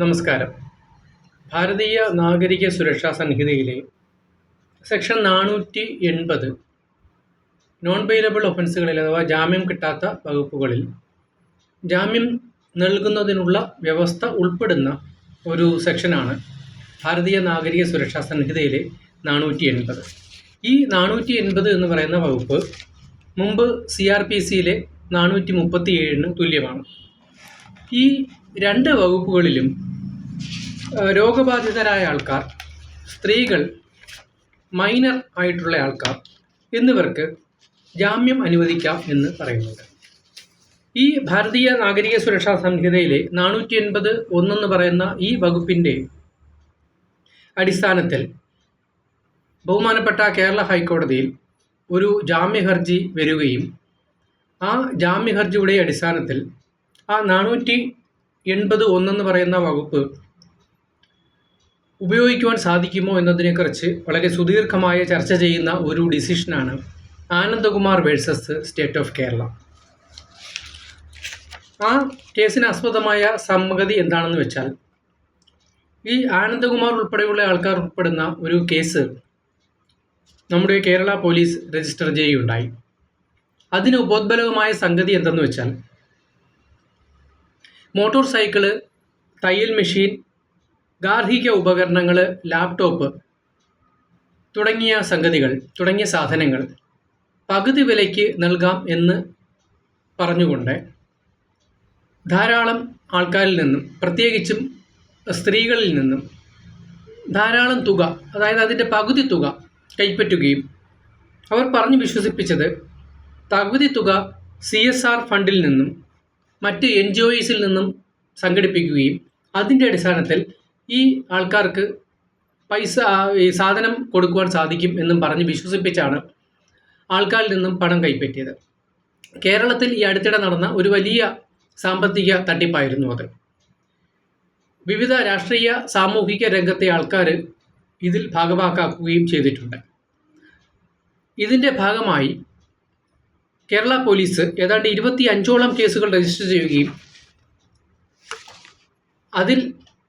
നമസ്കാരം. ഭാരതീയ നാഗരിക സുരക്ഷാ സംഹിതയിലെ സെക്ഷൻ നാനൂറ്റി എൺപത് നോൺ ബെയിലബിൾ ഒഫൻസുകളിൽ അഥവാ ജാമ്യം കിട്ടാത്ത വകുപ്പുകളിൽ ജാമ്യം നൽകുന്നതിനുള്ള വ്യവസ്ഥ ഉൾപ്പെടുന്ന ഒരു സെക്ഷനാണ് ഭാരതീയ നാഗരിക സുരക്ഷാ സംഹിതയിലെ നാനൂറ്റി എൺപത്. ഈ നാനൂറ്റി എൺപത് എന്ന് പറയുന്ന വകുപ്പ് മുമ്പ് സി ആർ പി സിയിലെ നാനൂറ്റി മുപ്പത്തി ഏഴിന് തുല്യമാണ്. ഈ രണ്ട് വകുപ്പുകളിലും രോഗബാധിതരായ ആൾക്കാർ സ്ത്രീകൾ മൈനർ ആയിട്ടുള്ള ആൾക്കാർ എന്നിവർക്ക് ജാമ്യം അനുവദിക്കാം എന്ന് പറയുന്നുണ്ട്. ഈ ഭാരതീയ നാഗരിക സുരക്ഷാ സംഹിതയിലെ നാനൂറ്റി എൺപത് ഒന്നെന്ന് പറയുന്ന ഈ വകുപ്പിന്റെ അടിസ്ഥാനത്തിൽ ബഹുമാനപ്പെട്ട കേരള ഹൈക്കോടതിയിൽ ഒരു ജാമ്യ ഹർജി വരികയും ആ ജാമ്യ ഹർജിയുടെ അടിസ്ഥാനത്തിൽ ആ നാനൂറ്റി എൺപത് ഒന്നെന്ന് പറയുന്ന വകുപ്പ് ഉപയോഗിക്കുവാൻ സാധിക്കുമോ എന്നതിനെക്കുറിച്ച് വളരെ സുദീർഘമായ ചർച്ച ചെയ്യുന്ന ഒരു ഡിസിഷനാണ് Anandakumar versus state of Kerala ആ കേസിന് ആസ്പദമായ സമ്മതി എന്താണെന്ന് വെച്ചാൽ ഈ ആനന്ദകുമാർ ഉൾപ്പെടെയുള്ള ആൾക്കാർ ഉൾപ്പെടുന്ന ഒരു കേസ് നമ്മുടെ കേരള പോലീസ് രജിസ്റ്റർ ചെയ്യുകയുണ്ടായി. അതിന് ഉപോദ്ബലകമായ സംഗതി എന്തെന്ന് വെച്ചാൽ മോട്ടോർ സൈക്കിൾ തയ്യൽ മെഷീൻ ഗാർഹിക ഉപകരണങ്ങൾ ലാപ്ടോപ്പ് തുടങ്ങിയ സംഗതികൾ തുടങ്ങിയ സാധനങ്ങൾ പകുതി വിലയ്ക്ക് നൽകാം എന്ന് പറഞ്ഞുകൊണ്ട് ധാരാളം ആൾക്കാരിൽ നിന്നും പ്രത്യേകിച്ചും സ്ത്രീകളിൽ നിന്നും ധാരാളം തുക അതായത് അതിന്റെ പകുതി തുക കൈപ്പറ്റുകയും അവർ പറഞ്ഞു വിശ്വസിപ്പിച്ചത് പകുതി തുക സി എസ് ആർ ഫണ്ടിൽ നിന്നും മറ്റ് എൻ ജി ഒസിൽ നിന്നും സംഘടിപ്പിക്കുകയും അതിന്റെ അടിസ്ഥാനത്തിൽ ഈ ആൾക്കാർക്ക് പൈസ ഈ സാധനം കൊടുക്കുവാൻ സാധിക്കും എന്നും പറഞ്ഞ് വിശ്വസിപ്പിച്ചാണ് ആൾക്കാരിൽ നിന്നും പണം കൈപ്പറ്റിയത്. കേരളത്തിൽ ഈ അടുത്തിടെ നടന്ന ഒരു വലിയ സാമ്പത്തിക തട്ടിപ്പായിരുന്നു അത്. വിവിധ രാഷ്ട്രീയ സാമൂഹിക രംഗത്തെ ആൾക്കാർ ഇതിൽ ഭാഗമാക്കാക്കുകയും ചെയ്തിട്ടുണ്ട്. ഇതിന്റെ ഭാഗമായി കേരള പോലീസ് ഏതാണ്ട് ഇരുപത്തി അഞ്ചോളം കേസുകൾ രജിസ്റ്റർ ചെയ്യുകയും അതിൽ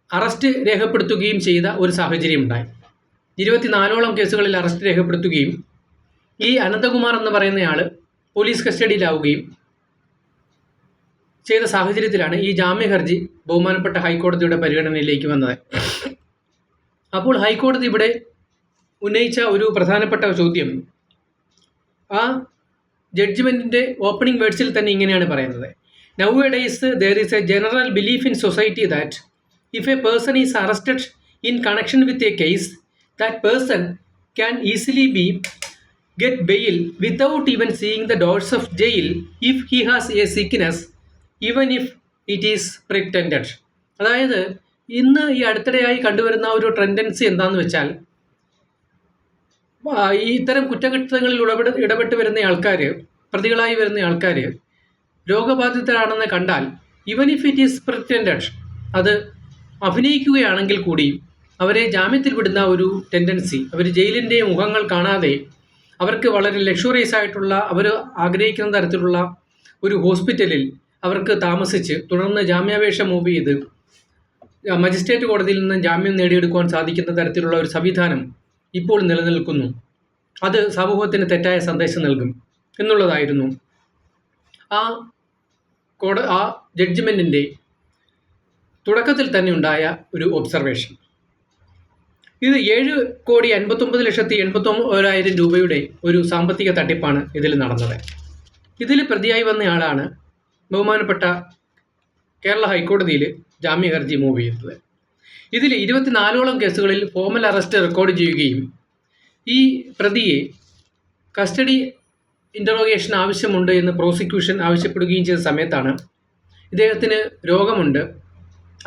അറസ്റ്റ് രേഖപ്പെടുത്തുകയും ചെയ്ത ഒരു സാഹചര്യം ഉണ്ടായി. ഇരുപത്തിനാലോളം കേസുകളിൽ അറസ്റ്റ് രേഖപ്പെടുത്തുകയും ഈ അനന്തകുമാർ എന്ന് പറയുന്നയാൾ പോലീസ് കസ്റ്റഡിയിലാവുകയും ചെയ്ത സാഹചര്യത്തിലാണ് ഈ ജാമ്യ ഹർജി ബഹുമാനപ്പെട്ട ഹൈക്കോടതിയുടെ പരിഗണനയിലേക്ക് വന്നത്. അപ്പോൾ ഹൈക്കോടതി ഇവിടെ ഉന്നയിച്ച ഒരു പ്രധാനപ്പെട്ട ചോദ്യം ആ ജഡ്ജ്മെന്റിന്റെ ഓപ്പണിംഗ് വേർഡ്സിൽ തന്നെ ഇങ്ങനെയാണ് പറയുന്നത്. Nowadays there is a general belief in society that if a person is arrested in connection with a case that person can easily be get bail without even seeing the doors of jail if he has a sickness even if it is pretended അതായത് ഇന്ന് ഈ അടുത്തിടെയായി കണ്ടുവരുന്ന ഒരു ട്രെൻഡൻസി എന്താണെന്ന് വെച്ചാൽ ഈ ഇത്തരം കുറ്റകൃത്യങ്ങളിൽ ഇടപെട്ട് ഇടപെട്ട് വരുന്ന ആൾക്കാർ പ്രതികളായി വരുന്ന ആൾക്കാർ രോഗബാധിതരാണെന്ന് കണ്ടാൽ even if it is pretended അത് അഭിനയിക്കുകയാണെങ്കിൽ കൂടി അവരെ ജാമ്യത്തിൽ വിടുന്ന ഒരു ടെൻഡൻസി അവർ ജയിലിന്റെ മുഖങ്ങൾ കാണാതെ അവർക്ക് വളരെ ലക്ഷറിയസ് ആയിട്ടുള്ള അവർ ആഗ്രഹിക്കുന്ന തരത്തിലുള്ള ഒരു ഹോസ്പിറ്റലിൽ അവർക്ക് താമസിച്ച് തുടർന്ന് ജാമ്യാപേക്ഷ മൂവ് ചെയ്ത് മജിസ്ട്രേറ്റ് കോടതിയിൽ നിന്ന് ജാമ്യം നേടിയെടുക്കുവാൻ സാധിക്കുന്ന തരത്തിലുള്ള ഒരു സംവിധാനം ഇപ്പോൾ നിലനിൽക്കുന്നു. അത് സമൂഹത്തിന് തെറ്റായ സന്ദേശം നൽകും എന്നുള്ളതായിരുന്നു. ആ കോട ആ ജഡ്ജ്മെന്റിന്റെ തുടക്കത്തിൽ തന്നെ ഉണ്ടായ ഒരു ഒബ്സർവേഷൻ. ഇത് ഏഴ് കോടി അൻപത്തൊമ്പത് ലക്ഷത്തി എൺപത്തൊമ്പതിനായിരം രൂപയുടെ ഒരു സാമ്പത്തിക തട്ടിപ്പാണ് ഇതിൽ നടന്നത്. ഇതിൽ പ്രതിയായി വന്നയാളാണ് ബഹുമാനപ്പെട്ട കേരള ഹൈക്കോടതിയിൽ ജാമ്യ ഹർജി മൂവ് ചെയ്തത്. ഇതിൽ ഇരുപത്തിനാലോളം കേസുകളിൽ ഫോമൽ അറസ്റ്റ് റെക്കോർഡ് ചെയ്യുകയും ഈ പ്രതിയെ കസ്റ്റഡി ഇന്ററോഗേഷൻ ആവശ്യമുണ്ട് എന്ന് പ്രോസിക്യൂഷൻ ആവശ്യപ്പെടുകയും ചെയ്ത സമയത്താണ് ഇദ്ദേഹത്തിന് രോഗമുണ്ട്.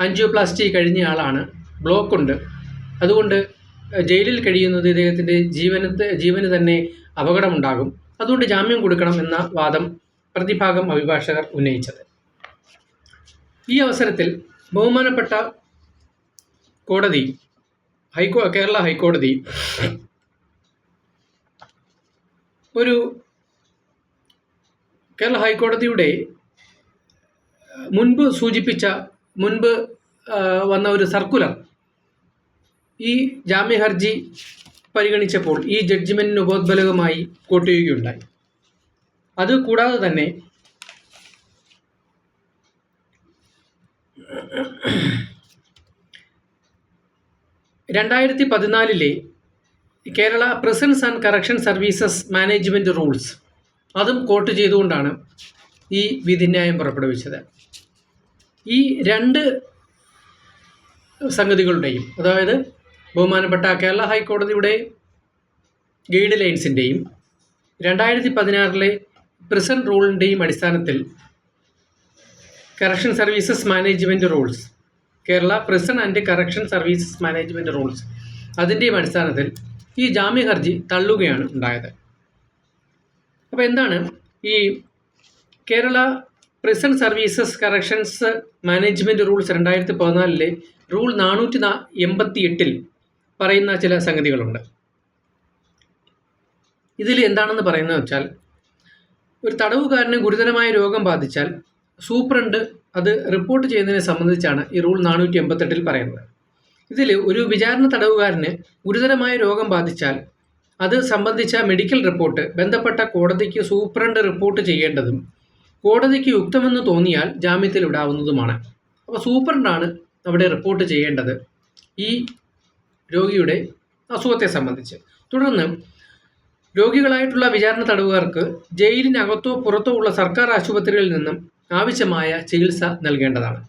ആൻജിയോപ്ലാസ്റ്റി കഴിഞ്ഞ ആളാണ്. ബ്ലോക്കുണ്ട് അതുകൊണ്ട് ജയിലിൽ കഴിയുന്നത് ഇദ്ദേഹത്തിന്റെ ജീവനത്തെ ജീവന് തന്നെ അപകടമുണ്ടാകും. അതുകൊണ്ട് ജാമ്യം കൊടുക്കണം എന്ന വാദം പ്രതിഭാഗം അഭിഭാഷകർ ഉന്നയിച്ചത്. ഈ അവസരത്തിൽ ബഹുമാനപ്പെട്ട കോടതി ഹൈക്കോ കേരള ഹൈക്കോടതി ഒരു കേരള ഹൈക്കോടതിയുടെ മുൻപ് സൂചിപ്പിച്ച മുൻപ് വന്ന ഒരു സർക്കുലർ ഈ ജാമ്യ ഹർജി പരിഗണിച്ചപ്പോൾ ഈ ജഡ്ജിമെന്റിന് ഉപോദ്ബലകമായി കൂട്ടുകയുണ്ടായി അത് കൂടാതെ തന്നെ രണ്ടായിരത്തി പതിനാലിലെ Kerala prisons and correction services management rules അതും കോട്ട് ചെയ്തുകൊണ്ടാണ് ഈ വിധിന്യായം പുറപ്പെടുവിച്ചത്. ഈ രണ്ട് സംഗതികളുടെയും അതായത് ബഹുമാനപ്പെട്ട കേരള ഹൈക്കോടതിയുടെ ഗൈഡ് ലൈൻസിന്റെയും രണ്ടായിരത്തി പതിനാറിലെ പ്രിസൺ റൂളിന്റെയും അടിസ്ഥാനത്തിൽ correction services management rules Kerala prison and correction services management rules അതിന്റെയും അടിസ്ഥാനത്തിൽ ഈ ജാമ്യ ഹർജി തള്ളുകയാണ് ഉണ്ടായത്. അപ്പോൾ എന്താണ് ഈ Kerala prison services corrections management rules രണ്ടായിരത്തി പതിനാലിലെ റൂൾ നാനൂറ്റി എൺപത്തി എട്ടിൽ പറയുന്ന ചില സംഗതികളുണ്ട്. ഇതിൽ എന്താണെന്ന് പറയുന്നത് വെച്ചാൽ ഒരു തടവുകാരന് ഗുരുതരമായ രോഗം ബാധിച്ചാൽ സൂപ്രണ്ട് അത് റിപ്പോർട്ട് ചെയ്യുന്നതിനെ സംബന്ധിച്ചാണ് ഈ റൂൾ നാനൂറ്റി എൺപത്തെട്ടിൽ പറയുന്നത്. ഇതിൽ ഒരു വിചാരണ തടവുകാരന് ഗുരുതരമായ രോഗം ബാധിച്ചാൽ അത് സംബന്ധിച്ച മെഡിക്കൽ റിപ്പോർട്ട് ബന്ധപ്പെട്ട കോടതിക്ക് സൂപ്രണ്ട് റിപ്പോർട്ട് ചെയ്യേണ്ടതും കോടതിക്ക് യുക്തമെന്ന് തോന്നിയാൽ ജാമ്യത്തിൽ വിടാവുന്നതുമാണ് അപ്പോൾ സൂപ്രണ്ടാണ് അവിടെ റിപ്പോർട്ട് ചെയ്യേണ്ടത് ഈ രോഗിയുടെ അസുഖത്തെ സംബന്ധിച്ച്. തുടർന്ന് രോഗികളായിട്ടുള്ള വിചാരണ തടവുകാർക്ക് ജയിലിനകത്തോ പുറത്തോ ഉള്ള സർക്കാർ ആശുപത്രികളിൽ നിന്നും ആവശ്യമായ ചികിത്സ നൽകേണ്ടതാണ്.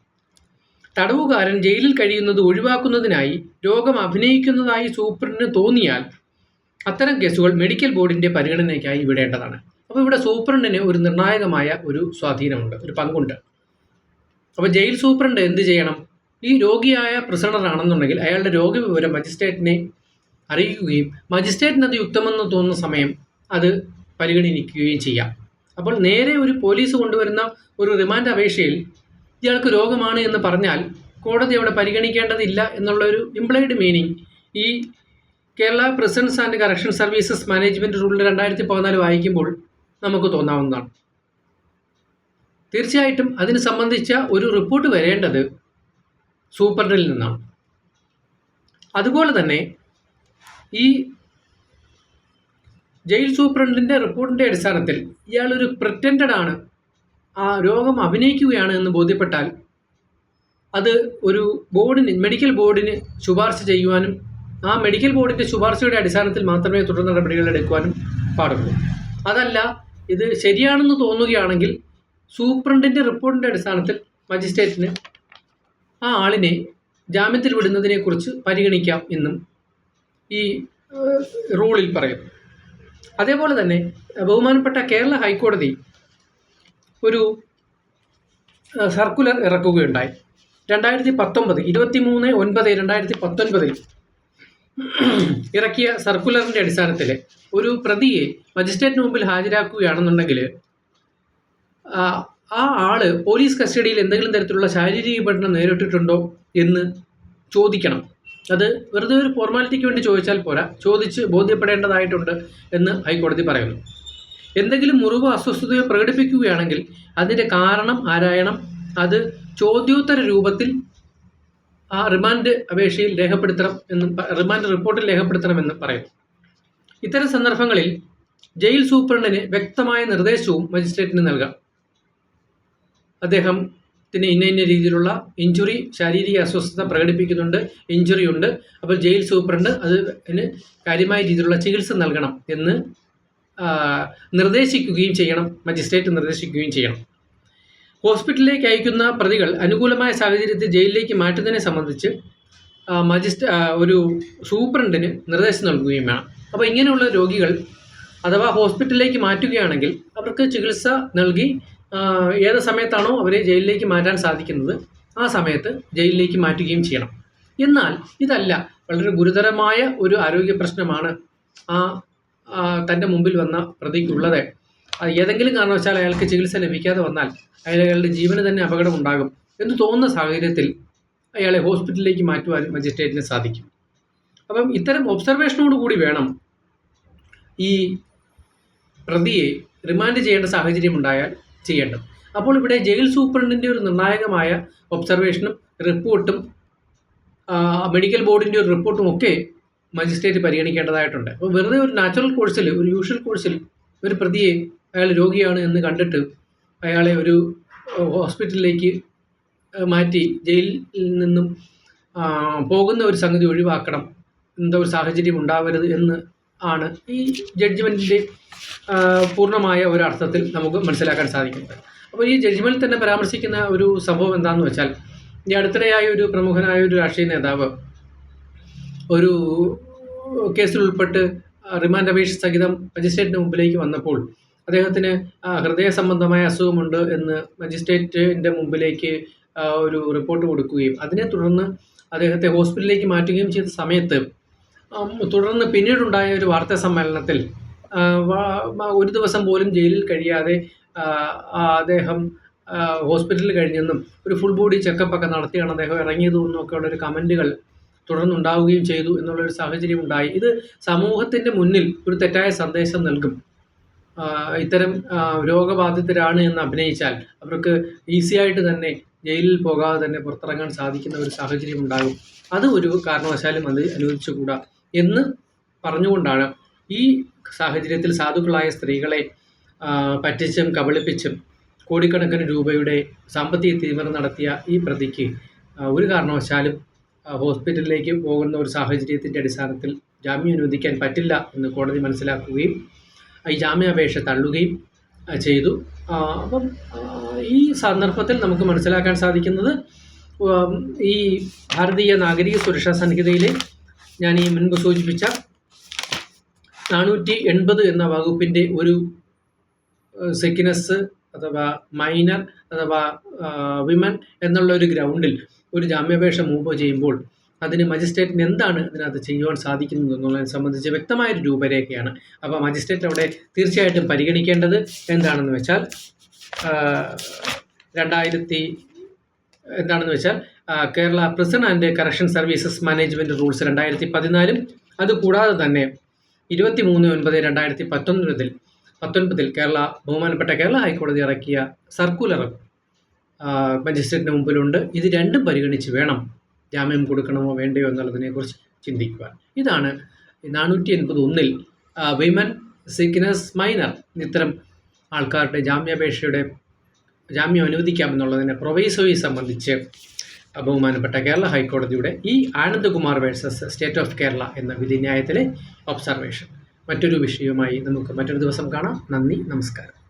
തടവുകാരൻ ജയിലിൽ കഴിയുന്നത് ഒഴിവാക്കുന്നതിനായി രോഗം അഭിനയിക്കുന്നതായി സൂപ്രണ്ടിന് തോന്നിയാൽ അത്തരം കേസുകൾ മെഡിക്കൽ ബോർഡിന്റെ പരിഗണനയ്ക്കായി വിടേണ്ടതാണ്. അപ്പോൾ ഇവിടെ സൂപ്രണ്ടിന് ഒരു നിർണായകമായ ഒരു സ്വാധീനമുണ്ട് ഒരു പങ്കുണ്ട്. അപ്പോൾ ജയിൽ സൂപ്രണ്ട് എന്ത് ചെയ്യണം? ഈ രോഗിയായ ആണെന്നുണ്ടെങ്കിൽ അയാളുടെ രോഗവിവരം മജിസ്ട്രേറ്റിനെ അറിയിക്കുകയും മജിസ്ട്രേറ്റിന് അത് യുക്തമെന്ന് തോന്നുന്ന സമയം അത് പരിഗണിക്കുകയും ചെയ്യാം. അപ്പോൾ നേരെ ഒരു പോലീസ് കൊണ്ടുവരുന്ന ഒരു റിമാൻഡ് അപേക്ഷയിൽ ഇയാൾക്ക് രോഗമാണ് എന്ന് പറഞ്ഞാൽ കോടതി അവിടെ പരിഗണിക്കേണ്ടതില്ല എന്നുള്ള ഒരു ഇംപ്ലൈഡ് മീനിങ് ഈ Kerala prisons and correction services management റൂളിൽ രണ്ടായിരത്തി പതിനാല് വായിക്കുമ്പോൾ നമുക്ക് തോന്നാവുന്നതാണ്. തീർച്ചയായിട്ടും അതിന് സംബന്ധിച്ച ഒരു റിപ്പോർട്ട് വരേണ്ടത് സൂപ്രണ്ടിൽ നിന്നാണ്. അതുപോലെ തന്നെ ഈ ജയിൽ സൂപ്രണ്ടിന്റെ റിപ്പോർട്ടിന്റെ അടിസ്ഥാനത്തിൽ ഇയാളൊരു പ്രിറ്റൻഡഡ് ആണ് ആ രോഗം അഭിനയിക്കുകയാണ് എന്ന് ബോധ്യപ്പെട്ടാൽ അത് ഒരു ബോർഡിന് മെഡിക്കൽ ബോർഡിന് ശുപാർശ ചെയ്യുവാനും ആ മെഡിക്കൽ ബോർഡിന്റെ ശുപാർശയുടെ അടിസ്ഥാനത്തിൽ മാത്രമേ തുടർ നടപടികൾ എടുക്കുവാനും പാടുള്ളൂ. അതല്ല ഇത് ശരിയാണെന്ന് തോന്നുകയാണെങ്കിൽ സൂപ്രണ്ടിന്റെ റിപ്പോർട്ടിന്റെ അടിസ്ഥാനത്തിൽ മജിസ്ട്രേറ്റിന് ആ ആളിനെ ജാമ്യത്തിൽ വിടുന്നതിനെക്കുറിച്ച് പരിഗണിക്കാം എന്നും ഈ റൂളിൽ പറയും അതേപോലെ തന്നെ ബഹുമാനപ്പെട്ട കേരള ഹൈക്കോടതി ഒരു സർക്കുലർ ഇറക്കുകയുണ്ടായി. രണ്ടായിരത്തി പത്തൊമ്പത് ഇരുപത്തി മൂന്ന് ഒൻപത് രണ്ടായിരത്തി പത്തൊൻപതിൽ ഇറക്കിയ സർക്കുലറിന്റെ അടിസ്ഥാനത്തിൽ ഒരു പ്രതിയെ മജിസ്ട്രേറ്റിന് മുമ്പിൽ ഹാജരാക്കുകയാണെന്നുണ്ടെങ്കിൽ ആ ആൾ പോലീസ് കസ്റ്റഡിയിൽ എന്തെങ്കിലും തരത്തിലുള്ള ശാരീരിക പീഡനം നേരിട്ടിട്ടുണ്ടോ എന്ന് ചോദിക്കണം. അത് വെറുതെ ഒരു ഫോർമാലിറ്റിക്ക് വേണ്ടി ചോദിച്ചാൽ പോരാ. ചോദിച്ച് ബോധ്യപ്പെടേണ്ടതായിട്ടുണ്ട് എന്ന് ഹൈക്കോടതി പറയുന്നു. എന്തെങ്കിലും മുറിവ് അസ്വസ്ഥതയോ പ്രകടിപ്പിക്കുകയാണെങ്കിൽ അതിന്റെ കാരണം ആരായണം? അത് ചോദ്യോത്തര രൂപത്തിൽ ആ റിമാൻഡ് അപേക്ഷയിൽ രേഖപ്പെടുത്തണം എന്നും റിമാൻഡ് റിപ്പോർട്ടിൽ രേഖപ്പെടുത്തണമെന്നും പറയും. ഇത്തരം സന്ദർഭങ്ങളിൽ ജയിൽ സൂപ്രണ്ടിന് വ്യക്തമായ നിർദ്ദേശവും മജിസ്ട്രേറ്റിന് നൽകാം. അദ്ദേഹത്തിന് ഇന്ന ഇന്ന രീതിയിലുള്ള ഇഞ്ചുറി ശാരീരിക അസ്വസ്ഥത പ്രകടിപ്പിക്കുന്നുണ്ട് ഇഞ്ചുറി ഉണ്ട് അപ്പോൾ ജയിൽ സൂപ്രണ്ട് അതിന് കാര്യമായ രീതിയിലുള്ള ചികിത്സ നൽകണം എന്ന് നിർദ്ദേശിക്കുകയും ചെയ്യണം മജിസ്ട്രേറ്റ് നിർദ്ദേശിക്കുകയും ചെയ്യണം. ഹോസ്പിറ്റലിലേക്ക് അയക്കുന്ന പ്രതികൾ അനുകൂലമായ സാഹചര്യത്തിൽ ജയിലിലേക്ക് മാറ്റുന്നതിനെ സംബന്ധിച്ച് മജിസ്റ്റ് ഒരു സൂപ്രണ്ടിന് നിർദ്ദേശം നൽകുകയും വേണം. അപ്പോൾ ഇങ്ങനെയുള്ള രോഗികൾ അഥവാ ഹോസ്പിറ്റലിലേക്ക് മാറ്റുകയാണെങ്കിൽ അവർക്ക് ചികിത്സ നൽകി ഏത് സമയത്താണോ അവരെ ജയിലിലേക്ക് മാറ്റാൻ സാധിക്കുന്നത് ആ സമയത്ത് ജയിലിലേക്ക് മാറ്റുകയും ചെയ്യണം. എന്നാൽ ഇതല്ല വളരെ ഗുരുതരമായ ഒരു ആരോഗ്യ പ്രശ്നമാണ് ആ, തന്റെ മുമ്പിൽ വന്ന പ്രതിക്കുള്ളത്. ഏതെങ്കിലും കാരണവശാൽ അയാൾക്ക് ചികിത്സ ലഭിക്കാതെ വന്നാൽ അയാളുടെ ജീവന് തന്നെ അപകടമുണ്ടാകും എന്ന് തോന്നുന്ന സാഹചര്യത്തിൽ അയാളെ ഹോസ്പിറ്റലിലേക്ക് മാറ്റുവാൻ മജിസ്ട്രേറ്റിന് സാധിക്കും. അപ്പം ഇത്തരം ഒബ്സർവേഷനോട് കൂടി വേണം ഈ പ്രതിയെ റിമാൻഡ് ചെയ്യേണ്ട സാഹചര്യം ഉണ്ടായാൽ ചെയ്യേണ്ടത്. അപ്പോൾ ഇവിടെ ജയിൽ സൂപ്രണ്ടിന്റെ ഒരു നിർണായകമായ ഒബ്സർവേഷനും റിപ്പോർട്ടും മെഡിക്കൽ ബോർഡിന്റെ ഒരു റിപ്പോർട്ടും ഒക്കെ മജിസ്ട്രേറ്റ് പരിഗണിക്കേണ്ടതായിട്ടുണ്ട്. അപ്പോൾ വെറുതെ ഒരു നാച്ചുറൽ കോഴ്സിൽ ഒരു യൂഷ്വൽ കോഴ്സിൽ ഒരു പ്രതിയെ അയാൾ രോഗിയാണ് എന്ന് കണ്ടിട്ട് അയാളെ ഒരു ഹോസ്പിറ്റലിലേക്ക് മാറ്റി ജയിലിൽ നിന്നും പോകുന്ന ഒരു സംഗതി ഒഴിവാക്കണം. എന്തോ ഒരു സാഹചര്യം ഉണ്ടാവരുത് എന്ന് ആണ് ഈ ജഡ്ജ്മെന്റിന്റെ പൂർണമായ ഒരു അർത്ഥത്തിൽ നമുക്ക് മനസ്സിലാക്കാൻ സാധിക്കുന്നത്. അപ്പോൾ ഈ ജഡ്ജ്മെന്റ് തന്നെ പരാമർശിക്കുന്ന ഒരു സംഭവം എന്താണെന്ന് വെച്ചാൽ ഈ അടുത്തിടെയായ ഒരു പ്രമുഖനായ ഒരു രാഷ്ട്രീയ നേതാവ് ഒരു കേസിൽ ഉൾപ്പെട്ട് റിമാൻഡ് അപേക്ഷ സഹിതം മജിസ്ട്രേറ്റിന് മുമ്പിലേക്ക് വന്നപ്പോൾ അദ്ദേഹത്തിന് ഹൃദയ സംബന്ധമായ അസുഖമുണ്ട് എന്ന് മജിസ്ട്രേറ്റിന്റെ മുമ്പിലേക്ക് ഒരു റിപ്പോർട്ട് കൊടുക്കുകയും അതിനെ തുടർന്ന് അദ്ദേഹത്തെ ഹോസ്പിറ്റലിലേക്ക് മാറ്റുകയും ചെയ്ത സമയത്ത് തുടർന്ന് പിന്നീടുണ്ടായ ഒരു വാർത്താ സമ്മേളനത്തിൽ ഒരു ദിവസം പോലും ജയിലിൽ കഴിയാതെ അദ്ദേഹം ഹോസ്പിറ്റലിൽ കഴിഞ്ഞെന്നും ഒരു ഫുൾ ബോഡി ചെക്കപ്പ് ഒക്കെ നടത്തിയാണ് അദ്ദേഹം ഇറങ്ങിയതെന്നും ഒക്കെ കമന്റുകൾ തുടർന്നുണ്ടാവുകയും ചെയ്തു എന്നുള്ളൊരു സാഹചര്യം ഉണ്ടായി ഇത് സമൂഹത്തിന്റെ മുന്നിൽ ഒരു തെറ്റായ സന്ദേശം നൽകും. ഇത്തരം രോഗബാധിതരാണ് എന്ന് അഭിനയിച്ചാൽ അവർക്ക് ഈസി ആയിട്ട് തന്നെ ജയിലിൽ പോകാതെ തന്നെ പുറത്തിറങ്ങാൻ സാധിക്കുന്ന ഒരു സാഹചര്യം ഉണ്ടാകും അത് ഒരു കാരണവശാലും അത് അനുവദിച്ചുകൂടാ എന്ന് പറഞ്ഞുകൊണ്ടാണ് ഈ സാഹചര്യത്തിൽ സാധുക്കളായ സ്ത്രീകളെ പറ്റിച്ചും കബളിപ്പിച്ചും കോടിക്കണക്കിന് രൂപയുടെ സാമ്പത്തിക തീവ്രം നടത്തിയ ഈ പ്രതിക്ക് ഒരു കാരണവശാലും ഹോസ്പിറ്റലിലേക്ക് പോകുന്ന ഒരു സാഹചര്യത്തിന്റെ അടിസ്ഥാനത്തിൽ ജാമ്യം അനുവദിക്കാൻ പറ്റില്ല എന്ന് കോടതി മനസ്സിലാക്കുകയും ഈ ജാമ്യാപേക്ഷ തള്ളുകയും ചെയ്തു. അപ്പം ഈ സന്ദർഭത്തിൽ നമുക്ക് മനസ്സിലാക്കാൻ സാധിക്കുന്നത് ഈ ഭാരതീയ നാഗരിക സുരക്ഷാ സംഹിതയിലെ ഞാൻ ഈ മുൻപ് സൂചിപ്പിച്ച നാനൂറ്റി എൺപത് എന്ന വകുപ്പിന്റെ ഒരു സിക്നസ് അഥവാ മൈനർ അഥവാ വിമൻ എന്നുള്ള ഒരു ഗ്രൗണ്ടിൽ ഒരു ജാമ്യാപേക്ഷ മൂവ് ചെയ്യുമ്പോൾ അതിന് മജിസ്ട്രേറ്റിന് എന്താണ് ഇതിനകത്ത് ചെയ്യുവാൻ സാധിക്കുന്നത് എന്നുള്ളതിനെ സംബന്ധിച്ച് വ്യക്തമായൊരു രൂപരേഖയാണ്. അപ്പോൾ മജിസ്ട്രേറ്റ് അവിടെ തീർച്ചയായിട്ടും പരിഗണിക്കേണ്ടത് എന്താണെന്ന് വെച്ചാൽ രണ്ടായിരത്തി എന്താണെന്ന് വെച്ചാൽ Kerala prison and correction services management rules രണ്ടായിരത്തി പതിനാലും അതുകൂടാതെ തന്നെ ഇരുപത്തി മൂന്ന് ഒൻപത് രണ്ടായിരത്തി പത്തൊൻപതിൽ പത്തൊൻപതിൽ കേരള ബഹുമാനപ്പെട്ട കേരള ഹൈക്കോടതി ഇറക്കിയ സർക്കുലറും മജിസ്ട്രേറ്റിന് മുമ്പിലുണ്ട്. ഇത് രണ്ടും പരിഗണിച്ച് വേണം ജാമ്യം കൊടുക്കണമോ വേണ്ടയോ എന്നുള്ളതിനെക്കുറിച്ച് ചിന്തിക്കുവാൻ. ഇതാണ് നാനൂറ്റി എൺപത് ഒന്നിൽ വിമൻ സിഗ്നസ് മൈനർ ഇത്തരം ആൾക്കാരുടെ ജാമ്യാപേക്ഷയുടെ ജാമ്യം അനുവദിക്കാമെന്നുള്ളതിനെ പ്രൊവൈസോയെ സംബന്ധിച്ച് ബഹുമാനപ്പെട്ട കേരള ഹൈക്കോടതിയുടെ ഈ Anandakumar versus state of Kerala എന്ന വിധിന്യായത്തിലെ ഒബ്സർവേഷൻ മറ്റൊരു വിഷയവുമായി നമുക്ക് മറ്റൊരു ദിവസം കാണാം. നന്ദി നമസ്കാരം.